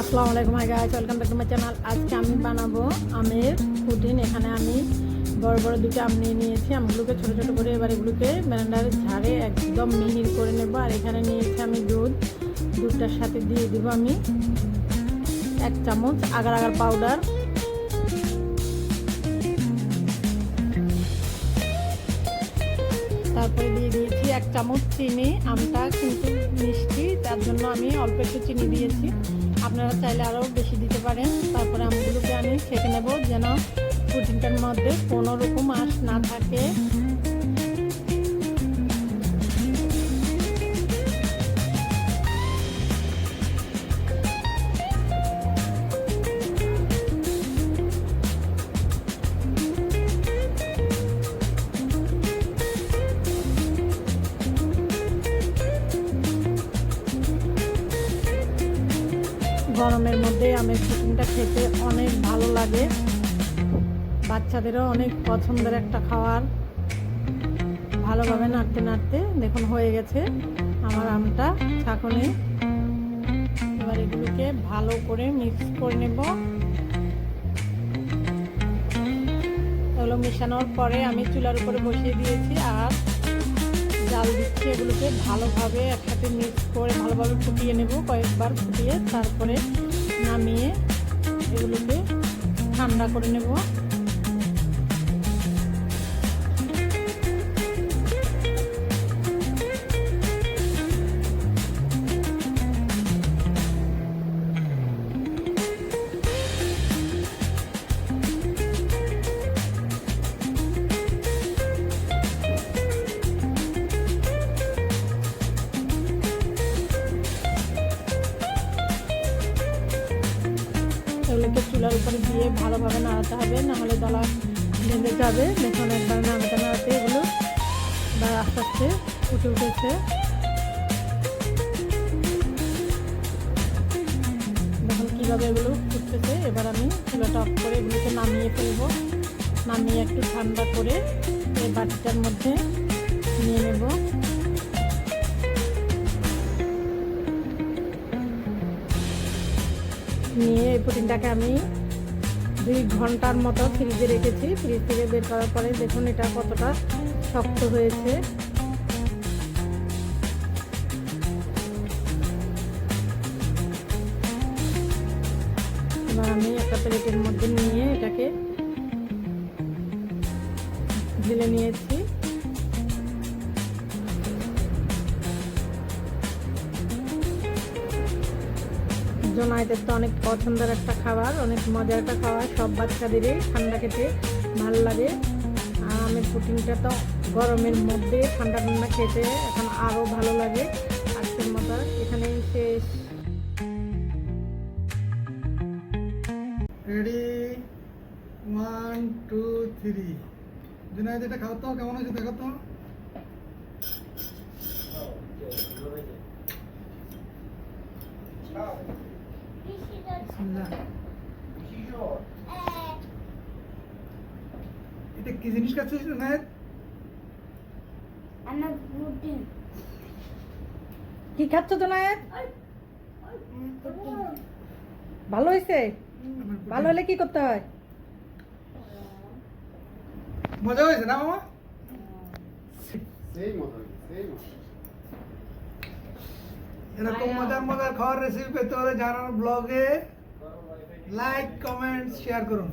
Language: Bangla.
আসসালামু আলাইকুম hi guys welcome back to my channel আজকে আমি বানাবো আমের পুডিং এখানে আমি বড় বড় দুটো আম নিয়ে নিয়েছি। আমগুলোকে ছোট ছোট করে এবার এগুলোকে ব্যালেন্ডার ঝাড়ে একদম মিহির করে নেব। আর এখানে নিয়েছি আমি দুধ। দুধটার সাথে দিয়ে দিব আমি এক চামচ আগার আগার পাউডার তারপরে দিয়ে দিয়েছি এক চামচ চিনি। আমটা কিন্তু মিষ্টি, তার জন্য আমি অল্প একটু চিনি দিয়েছি। আপনারা চাইলে আরও বেশি দিতে পারেন। তারপরে আমগুলোকে আমি ছেঁকে নেব যেন প্রোটিনটার মধ্যে কোনো রকম আঁশ না থাকে। গরমের মধ্যে আমের পুডিংটা খেতে অনেক ভালো লাগে। বাচ্চাদেরও অনেক পছন্দের একটা খাবার। ভালোভাবে নাড়তে নাড়তে দেখুন হয়ে গেছে আমার আমটা, ছাঁকনি। এবার এগুলোকে ভালো করে মিক্স করে নেব। এগুলো মেশানোর পরে আমি চুলার উপরে বসিয়ে দিয়েছি আর জাল দিচ্ছি এগুলোকে ভালোভাবে একসাথে মিক্স করে ভালোভাবে ফুটিয়ে নেব কয়েকবার ফুটিয়ে তারপরে নামিয়ে এগুলোকে ঠান্ডা করে নেব। এগুলোকে চুলার উপরে দিয়ে ভালোভাবে নাড়াতে হবে, নাহলে দলা ভেঙে যাবে। দেখুন একবার নাড়াতে নাড়াতে এগুলো এবার আস্তে আস্তে উঠে উঠেছে। দেখুন কীভাবে এগুলো ফুটতেছে। এবার আমি চুলাটা অফ করে এগুলোকে নামিয়ে ফেলব। নামিয়ে একটু ঠান্ডা করে এই বাটিটার মধ্যে নিয়ে নেব। এই পুডিংটাকে আমি দুই ঘণ্টার মতো ফ্রিজে রেখেছি। ফ্রিজ থেকে বের করার পরে দেখুন এটা কতটা শক্ত হয়েছে। আমি একটা প্লেটের মধ্যে নিয়ে এটাকে ঢেলে নিয়েছি। জোনাইদের তো অনেক পছন্দের একটা খাবার অনেক মজার একটা খাবার সব বাচ্চাদেরই ঠান্ডা খেতে ভালো লাগে। আর আমের পুটিংটা তো গরমের মধ্যে ঠান্ডা ঠান্ডা খেতে এখন আরও ভালো লাগে আজকের মতো এখানেই শেষ। Ready one two three Junaid এটা খাও তো কেমন হয়েছে দেখো তো। বিসমিল্লাহ। এটা কি জিনিস খাচ্ছিস আমার কি খাচ্ছ পুটিং ভালো হয়েছে ভালো হলে কি করতে হয়? মজা হয়েছে না মামা? এরকম মজার মজার খাওয়ার রেসিপি পেতে হলে জানার ব্লগে লাইক কমেন্ট শেয়ার করুন